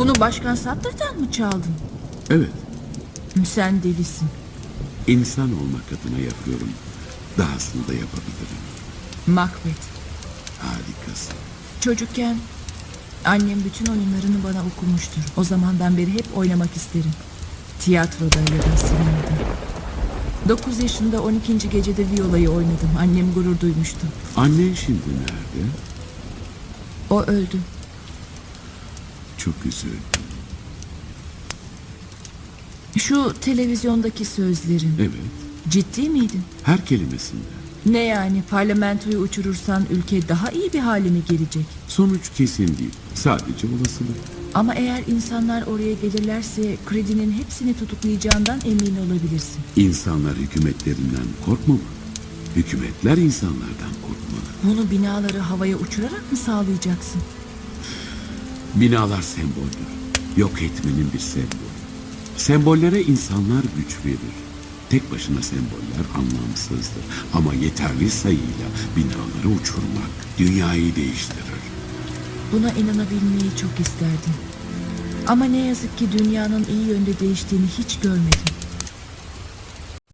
Bunu Başkan Satter'dan mı çaldın? Evet, Sen delisin. insan olmak adına yapıyorum. Dahasını da yapabilirim. Macbeth. Harikasın. Çocukken annem bütün oyunlarını bana okumuştur. O zamandan beri hep oynamak isterim. Tiyatroda ya da sinemada. 9 yaşında 12. gecede viyolayı oynadım. Annem gurur duymuştu. Annen şimdi nerede? O öldü. Çok üzüldüm. Şu televizyondaki sözlerin Evet, ciddi miydin? her kelimesinde. Ne yani parlamentoyu uçurursan ülke daha iyi bir hale mi gelecek? Sonuç kesin değil, sadece olasılık. Ama eğer insanlar oraya gelirlerse kredinin hepsini tutuklayacağından emin olabilirsin. İnsanlar hükümetlerinden korkmamalı. Hükümetler insanlardan korkmalı. Bunu binaları havaya uçurarak mı sağlayacaksın? Binalar semboldür. Yok etmenin bir sembolü. Sembollere insanlar güç verir. Tek başına semboller anlamsızdır. Ama yeterli sayıyla binaları uçurmak dünyayı değiştirir. Buna inanabilmeyi çok isterdim. Ama ne yazık ki dünyanın iyi yönde değiştiğini hiç görmedim.